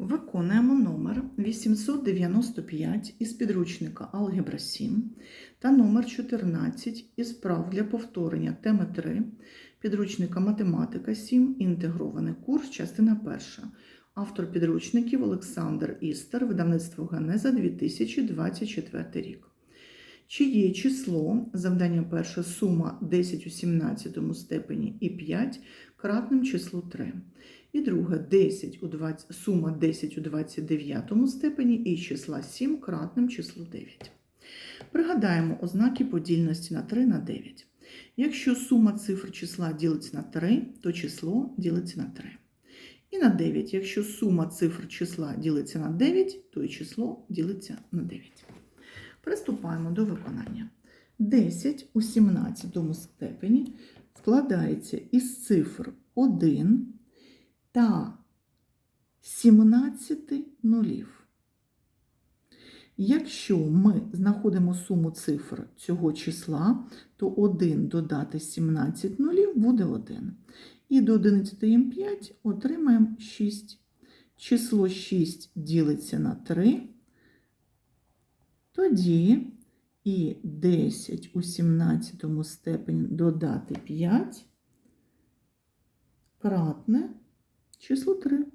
Виконуємо номер 895 із підручника Алгебра 7 та номер 14 із прав для повторення теми 3 підручника Математика 7. Інтегрований курс, частина 1. Автор підручників Олександр Істер, видавництво Генеза 2024 рік. Чи є число, завдання перше, сума 10 у 17 степені і 5 кратним числу 3. І друге 10 у 20, сума 10 у 29 степені і числа 7 кратним числу 9. Пригадаємо ознаки подільності на 3 на 9. Якщо сума цифр числа ділиться на 3, то число ділиться на 3. І на 9. Якщо сума цифр числа ділиться на 9, то і число ділиться на 9. Приступаємо до виконання. 10 у 17 степені складається із цифр 1 та 17 нулів. Якщо ми знаходимо суму цифр цього числа, то 1 додати 17 нулів буде 1. І до 11 додаємо 5, отримаємо 6. Число 6 ділиться на 3, тоді і 10 у 17 степені додати 5 кратне число 3.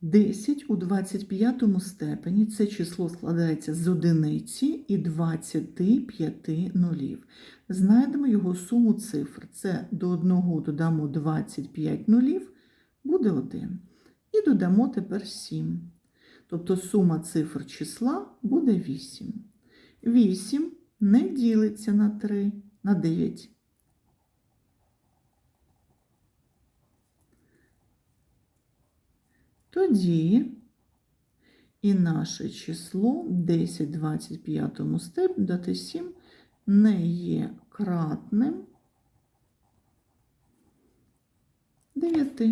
Десять у 25 степені це число складається з одиниці і 25 нулів. Знайдемо його суму цифр. Це до 1 додамо 25 нулів, буде 1. І додамо тепер 7. Тобто сума цифр числа буде 8. 8 не ділиться на 3, на 9. Тоді і наше число 10 25 степені дати 7 не є кратним 9.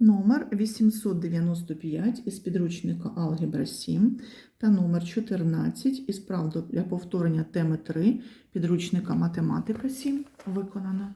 Номер 895 із підручника Алгебра 7 та номер 14 із правду для повторення теми 3 підручника Математика 7 виконано.